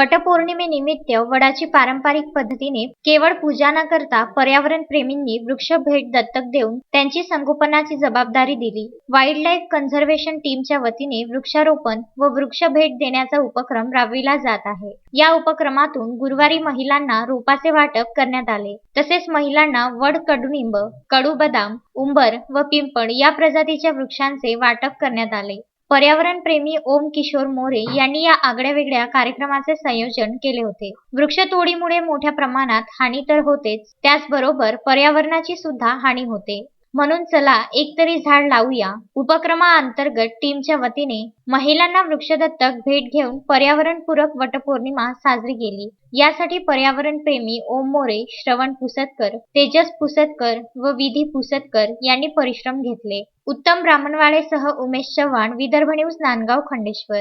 वटपौर्णिमेनिमित्त वडाची पारंपरिक पद्धतीने केवळ पूजा न करता पर्यावरण प्रेमींनी वृक्ष भेट दत्तक देऊन त्यांची संगोपनाची जबाबदारी दिली. वाईल्ड लाईफ कन्झर्वेशन टीमच्या वतीने वृक्षारोपण व वृक्ष भेट देण्याचा उपक्रम राबविला जात आहे. या उपक्रमातून गुरुवारी महिलांना रोपाचे वाटप करण्यात आले. तसेच महिलांना वड कडुनिंब कडू बदाम उंबर व पिंपळ या प्रजातीच्या वृक्षांचे वाटप करण्यात आले. पर्यावरणप्रेमी ओम किशोर मोरे यांनी या आगळ्या वेगळ्या कार्यक्रमाचे संयोजन केले होते. वृक्षतोडीमुळे मोठ्या प्रमाणात हानी तर होतेच त्याचबरोबर पर्यावरणाची सुद्धा हानी होते. म्हणून चला एक तरी झाड लावूया. उपक्रमाअंतर्गत टीमच्या वतीने महिलांना वृक्षदत्तक भेट घेऊन पर्यावरणपूरक वटपौर्णिमा साजरी केली. यासाठी पर्यावरणप्रेमी ओम मोरे श्रवण पुसतकर तेजस पुसतकर व विधी पुसतकर यांनी परिश्रम घेतले. उत्तम ब्राह्मणवाडेसह उमेश चव्हाण विदर्भ न्यूज नांदगाव खंडेश्वर.